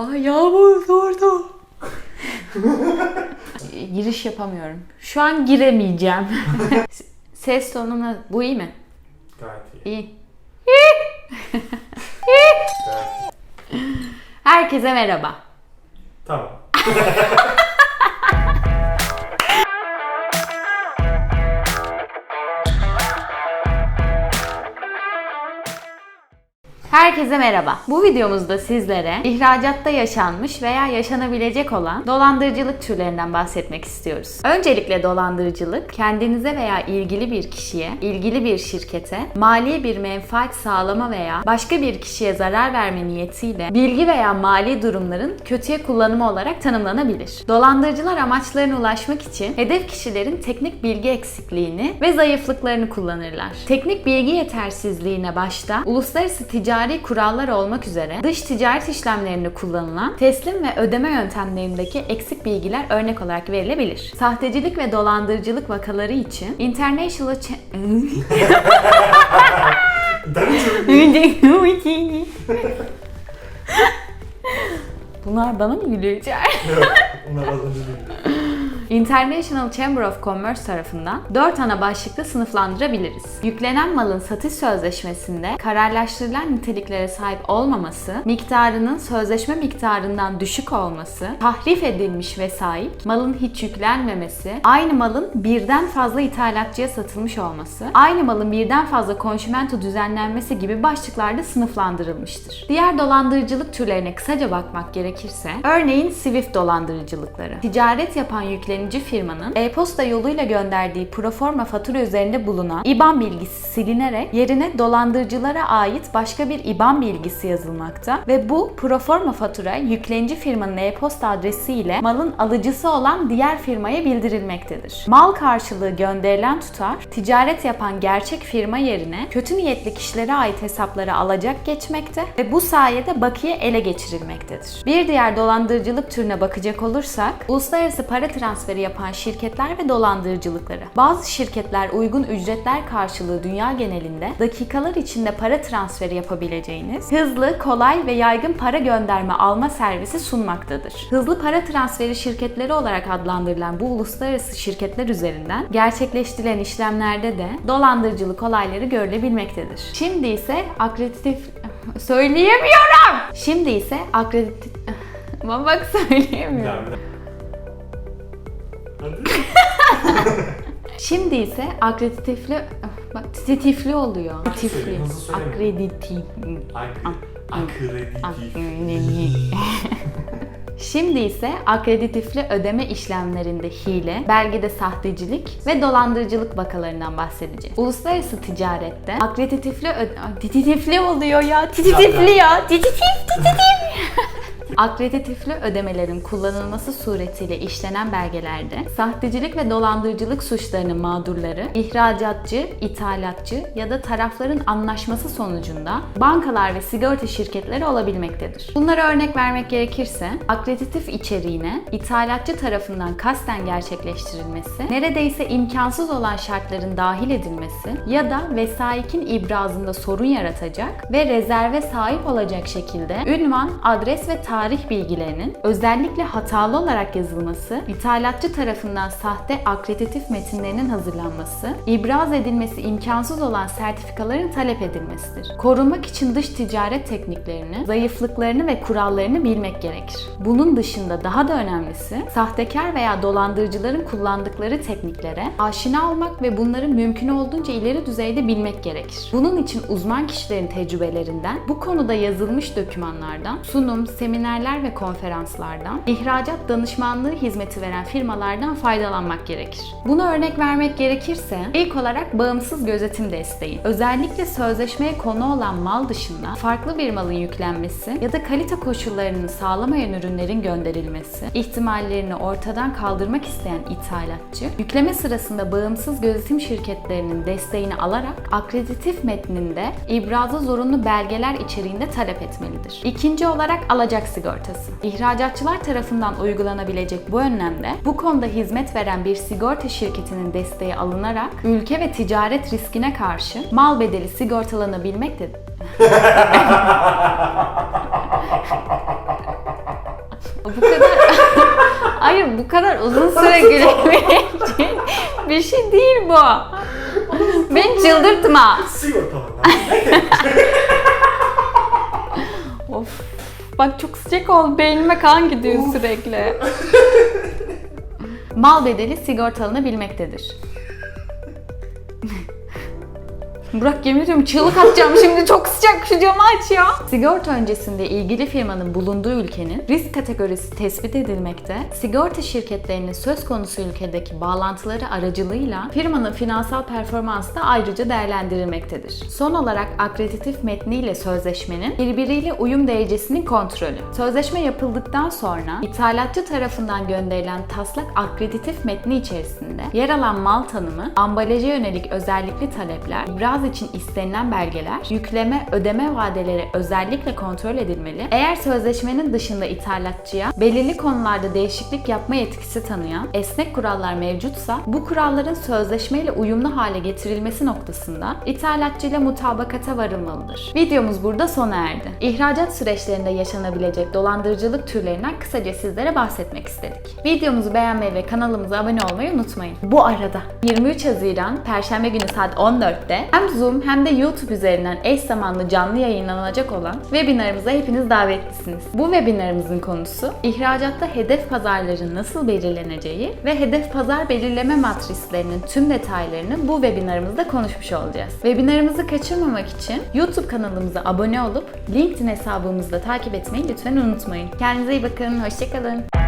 Ay yağmur sordu. Giriş yapamıyorum. Şu an giremeyeceğim. Ses tonuna bu iyi mi? Gayet iyi. İyi. Gayet iyi. Herkese merhaba. Tamam. Herkese merhaba. Bu videomuzda sizlere ihracatta yaşanmış veya yaşanabilecek olan dolandırıcılık türlerinden bahsetmek istiyoruz. Öncelikle dolandırıcılık, kendinize veya ilgili bir kişiye, ilgili bir şirkete mali bir menfaat sağlama veya başka bir kişiye zarar verme niyetiyle bilgi veya mali durumların kötüye kullanımı olarak tanımlanabilir. Dolandırıcılar amaçlarına ulaşmak için hedef kişilerin teknik bilgi eksikliğini ve zayıflıklarını kullanırlar. Teknik bilgi yetersizliğine başta uluslararası ticari kurallar olmak üzere dış ticaret işlemlerinde kullanılan teslim ve ödeme yöntemlerindeki eksik bilgiler örnek olarak verilebilir. Sahtecilik ve dolandırıcılık vakaları için International Cha- Bunlar bana mı gülüyor. Onlar az önce. International Chamber of Commerce tarafından 4 ana başlıkta sınıflandırabiliriz. Yüklenen malın satış sözleşmesinde kararlaştırılan niteliklere sahip olmaması, miktarının sözleşme miktarından düşük olması, tahrif edilmiş vesait, malın hiç yüklenmemesi, aynı malın birden fazla ithalatçıya satılmış olması, aynı malın birden fazla konşimento düzenlenmesi gibi başlıklarda sınıflandırılmıştır. Diğer dolandırıcılık türlerine kısaca bakmak gerekirse, örneğin Swift dolandırıcılıkları, ticaret yapan yüklenici firmanın e-posta yoluyla gönderdiği proforma fatura üzerinde bulunan IBAN bilgisi silinerek yerine dolandırıcılara ait başka bir IBAN bilgisi yazılmakta ve bu proforma fatura yüklenici firmanın e-posta adresi ile malın alıcısı olan diğer firmaya bildirilmektedir. Mal karşılığı gönderilen tutar, ticaret yapan gerçek firma yerine kötü niyetli kişilere ait hesaplara alacak geçmekte ve bu sayede bakiye ele geçirilmektedir. Bir diğer dolandırıcılık türüne bakacak olursak, uluslararası para transferi yapan şirketler ve dolandırıcılıkları. Bazı şirketler uygun ücretler karşılığı dünya genelinde dakikalar içinde para transferi yapabileceğiniz hızlı, kolay ve yaygın para gönderme alma servisi sunmaktadır. Hızlı para transferi şirketleri olarak adlandırılan bu uluslararası şirketler üzerinden gerçekleştirilen işlemlerde de dolandırıcılık olayları görülebilmektedir. Şimdi ise akreditif söyleyemiyorum. Şimdi ise akreditif bak söyleyemiyorum. Şimdi ise akreditifli bak titifli oluyor. Titifli. söyle, hızlı söyleme. Akreditif. Ak- Akreditif. Şimdi ise akreditifli ödeme işlemlerinde hile, belgede sahtecilik ve dolandırıcılık vakalarından bahsedeceğiz. Uluslararası ticarette akreditifli öde... Ay, Titifli oluyor ya. Titifli ya. Tititif, tititif. Akreditifli ödemelerin kullanılması suretiyle işlenen belgelerde sahtecilik ve dolandırıcılık suçlarının mağdurları ihracatçı, ithalatçı ya da tarafların anlaşması sonucunda bankalar ve sigorta şirketleri olabilmektedir. Bunlara örnek vermek gerekirse akreditif içeriğine ithalatçı tarafından kasten gerçekleştirilmesi, neredeyse imkansız olan şartların dahil edilmesi ya da vesaikin ibrazında sorun yaratacak ve rezerve sahip olacak şekilde ünvan, adres ve tarih bilgilerinin özellikle hatalı olarak yazılması, ithalatçı tarafından sahte akreditif metinlerinin hazırlanması, ibraz edilmesi imkansız olan sertifikaların talep edilmesidir. Korunmak için dış ticaret tekniklerini, zayıflıklarını ve kurallarını bilmek gerekir. Bunun dışında daha da önemlisi, sahtekar veya dolandırıcıların kullandıkları tekniklere aşina olmak ve bunları mümkün olduğunca ileri düzeyde bilmek gerekir. Bunun için uzman kişilerin tecrübelerinden, bu konuda yazılmış dokümanlardan, sunum, seminerler ve konferanslardan, ihracat danışmanlığı hizmeti veren firmalardan faydalanmak gerekir. Buna örnek vermek gerekirse, ilk olarak bağımsız gözetim desteği. Özellikle sözleşmeye konu olan mal dışında farklı bir malın yüklenmesi ya da kalite koşullarını sağlamayan ürünlerin gönderilmesi, ihtimallerini ortadan kaldırmak isteyen ithalatçı, yükleme sırasında bağımsız gözetim şirketlerinin desteğini alarak akreditif metninde ibraza zorunlu belgeler içeriğinde talep etmelidir. İkinci olarak alacak sigortası. İhracatçılar tarafından uygulanabilecek bu önlemde bu konuda hizmet veren bir sigorta şirketinin desteği alınarak ülke ve ticaret riskine karşı mal bedeli sigortalanabilmektedir. Bu kadar... Hayır bu kadar uzun süre gülebileceğin bir şey değil bu. Beni çıldırtma. Sigortalama. Bak çok sıcak oldu. Beynime kan gidiyor sürekli. Mal bedeli sigortalanabilmektedir. Burak yemin ediyorum çığlık atacağım şimdi çok sıcak şu camı aç ya. Sigorta öncesinde ilgili firmanın bulunduğu ülkenin risk kategorisi tespit edilmekte, sigorta şirketlerinin söz konusu ülkedeki bağlantıları aracılığıyla firmanın finansal performansı da ayrıca değerlendirilmektedir. Son olarak akreditif metniyle sözleşmenin birbiriyle uyum derecesinin kontrolü. Sözleşme yapıldıktan sonra ithalatçı tarafından gönderilen taslak akreditif metni içerisinde yer alan mal tanımı, ambalaja yönelik özellikli talepler, ibraz için istenilen belgeler, yükleme, ödeme vadeleri özellikle kontrol edilmeli. Eğer sözleşmenin dışında ithalatçıya belirli konularda değişiklik yapma yetkisi tanıyan esnek kurallar mevcutsa bu kuralların sözleşmeyle uyumlu hale getirilmesi noktasında ithalatçıyla mutabakata varılmalıdır. Videomuz burada sona erdi. İhracat süreçlerinde yaşanabilecek dolandırıcılık türlerinden kısaca sizlere bahsetmek istedik. Videomuzu beğenmeyi ve kanalımıza abone olmayı unutmayın. Bu arada 23 Haziran Perşembe günü saat 14'te hem Zoom hem de YouTube üzerinden eş zamanlı canlı yayınlanacak olan webinarımıza hepiniz davetlisiniz. Bu webinarımızın konusu ihracatta hedef pazarların nasıl belirleneceği ve hedef pazar belirleme matrislerinin tüm detaylarını bu webinarımızda konuşmuş olacağız. Webinarımızı kaçırmamak için YouTube kanalımıza abone olup LinkedIn hesabımızı da takip etmeyi lütfen unutmayın. Kendinize iyi bakın, hoşçakalın.